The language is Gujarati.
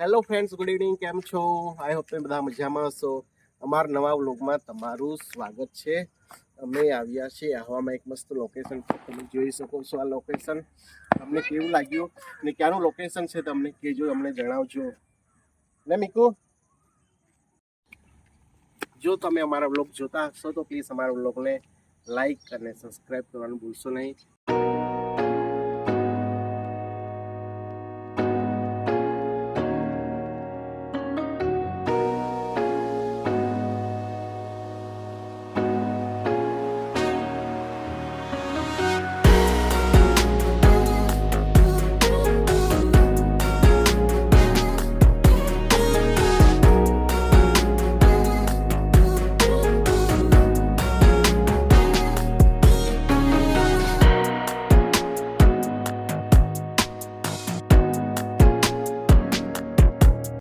હેલો ફ્રેન્ડ્સ ગુડ ઇવનિંગ કેમ છો? આઈ હોપ તમે બધા મજામાં હશો. અમારા નવા વ્લોગમાં તમારું સ્વાગત છે. અમે આવ્યા છીએ. આહવામાં એક મસ્ત લોકેશન છે. તમે જોઈ શકો છો આ લોકેશન તમને કેવું લાગ્યું અને ક્યાંનું લોકેશન છે તમને કહેજો, અમને જણાવજો. ને મીકુ? જો તમે અમારા વ્લોગ જોતા હશો તો પ્લીઝ અમારા વ્લોગને લાઈક અને સબસ્ક્રાઈબ કરવાનું ભૂલશો નહીં.